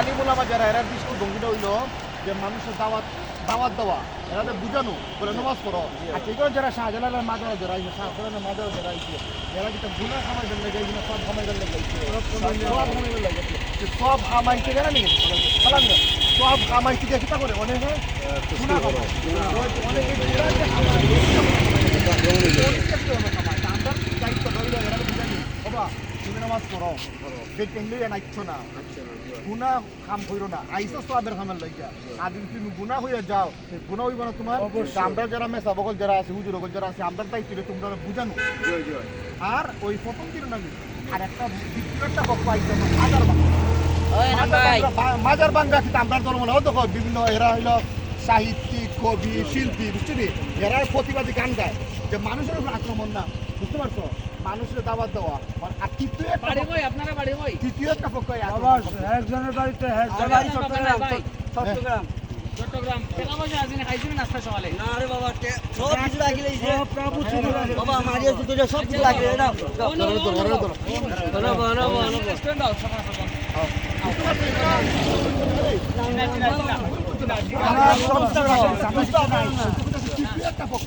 আলিমুলামা যারা এরা দৃষ্টিভঙ্গিটা হইল, যে মানুষের দাওয়াত দাওয়াত দেওয়া এরা তো বুঝানো, বলে নমাজ পড়ো। আর সেই করে যারা শাহজালালের মাজারা যারা আইছে শাহজালালের মাজারা যারা আইছে এরা কিন্তু গুণা কামাই দিলে যাইছে না সব কামাই দিলে যাইছে সব সব কামাইতে গেলে নি সব কামাইতে গিয়ে কিতা করে? অনেকে অনেকে গুণা যে কামাই আমরা দায়িত্ব ধরিল এরা বুঝানি বাবা তুমি নামাজ পড়ো কেন্দ্রে নাইচ্ছ না। গুণা কাম করো না। আইসো লাগিয়া। আর যদি তুমি গুণা হয়ে যাও গুণা হইব না তোমার আমরা যারা মেসা বকল যারা আছে হুজুর বকল যারা আছে আমরা দায়িত্ব তোমরা বুঝানো আর ওই প্রথম দিন আমি আর একটা দ্বিতীয় একটা আইসো হাজার মাজার বাংলা। কিন্তু আমরা দল মনে হতো বিভিন্ন এরা হইল সাহিত্যিক কবি শিল্পী বুঝছি এরা প্রতিবাদী গান গায়। যে মানুষের উপর আক্রমণ না বুঝতে পারছ মানুষের দাবাত দেওয়া আর তৃতীয় বাড়ি কই আপনারা বাড়ি কই তৃতীয় একটা পক্ষ আক্রমণ একজনের বাড়িতে একজনের চট্টগ্রাম, চট্টগ্রাম চট্টগ্রাম টাকা পয়সা খাইছিলেন নাস্তা সকালে না রে বাবা সব কিছু বাবা মারিয়া তো তোরা সব কিছু সকাল সকাল। আমার একটা পক্ষ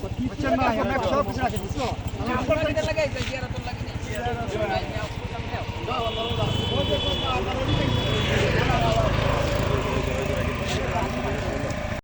না আমরা সব কিছু রাখি বুঝছ?